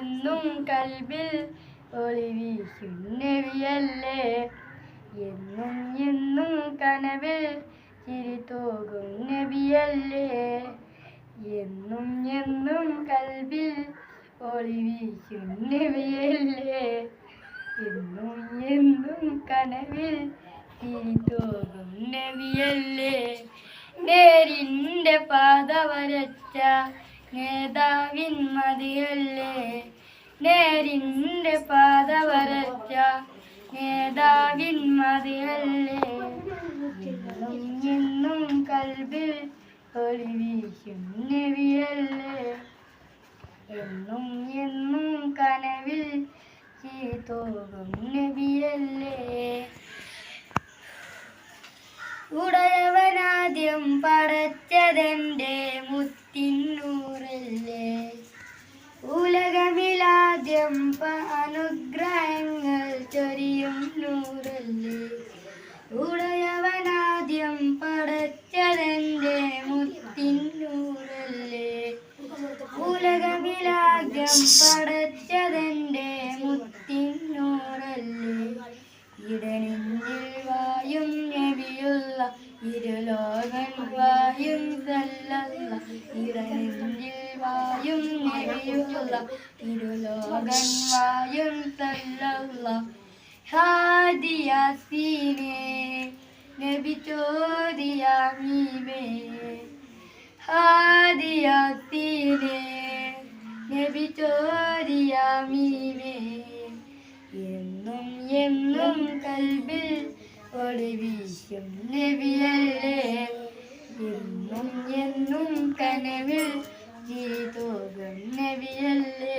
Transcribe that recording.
എന്നും കൽബിൽ ഒളിവീശും നബിയല്ലേ എന്നും എന്നും കനവിൽ ചിരിത്തോകും നബിയല്ലേ എന്നും എന്നും കൽബിൽ ഒളിവീശും നബിയല്ലേ എന്നും എന്നും കനവിൽ തിരിത്തോകും നബിയല്ലേ നേരിന്റെ പാത വരച്ച നേതാവിൻ മതിയല്ലേ? നേരിന്റെ പാത വരച്ച നേതാവിൻ മതിയല്ലേ എന്നും കൽബിൽ ഒളിവീശും എന്നും എന്നും കനവിൽ ചീത്തോകും നബിയല്ലേ ഉടയവനാദ്യം പടച്ചതെന്റെ മുത്തിന്നൂറല്ലേ നൂറല്ലേ ഉടയവനാദ്യം പടച്ചതെന്റെ മുത്തിന്നൂറല്ലേ ഉലകമിലാദ്യം പടച്ചതെന്റെ മുത്തിന്നൂരല്ലേ? ഇടനെഞ്ചിൽ വായും നബിയുള്ള ഇരുലോകൻ വായും സല്ലല്ല ഇടനെഞ്ചിൽ വായും നബിയുള്ള ഇരുലോകൻ വായും സല്ലല്ല ഹാദിയാസീനെ നബി ചോദിയാമീമേ ഹാദിയാസീനെ നബി ചോദിയാമീമേ എന്നും എന്നും കൽബിൽ ഒളിവീശും നബിയല്ലേ എന്നും എന്നും കനവിൽ ജീതോകം നബിയല്ലേ